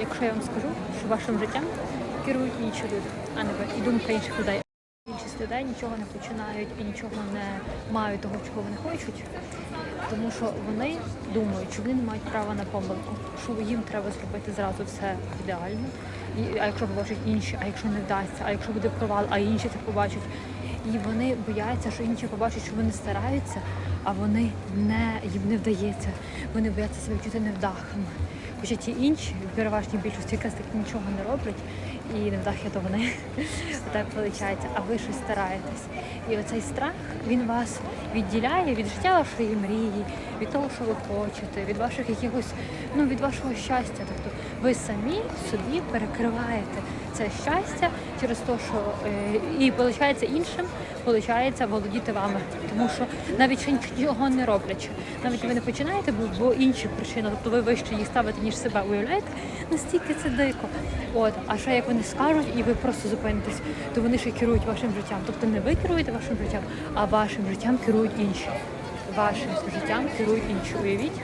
якщо я вам скажу, що вашим життям керують інші люди, а не і думка інших людей. Більшість людей нічого не починають і нічого не мають того, чого вони хочуть, тому що вони думають, що вони не мають права на помилку, що їм треба зробити зразу все ідеально. І, а якщо побачать інші, а якщо не вдасться, а якщо буде провал, а інші це побачать. І вони бояться, що інші побачать, що вони стараються, а вони не їм не вдається. Вони бояться себе чути невдахами. Хоча ті інші, в переважній більшості якраз таки нічого не роблять, і не невдахи то вони так виходить, а ви щось стараєтесь. І оцей страх він вас відділяє від життя вашої мрії, від того, що ви хочете, від ваших якихось, ну від вашого щастя. Тобто ви самі собі перекриваєте це щастя через те, що е, і виходить іншим, виходить володіти вами. Тому що навіть ще нічого не роблячи, навіть ви не починаєте, бо, бо інші причини, тобто ви вище їх ставите, ніж себе уявляєте, настільки це дико. От, а ще як вони скажуть, і ви просто зупинитесь, то вони ще керують вашим життям. Тобто не ви керуєте вашим життям, а вашим життям керують інші. Вашим життям керують інші. Уявіть,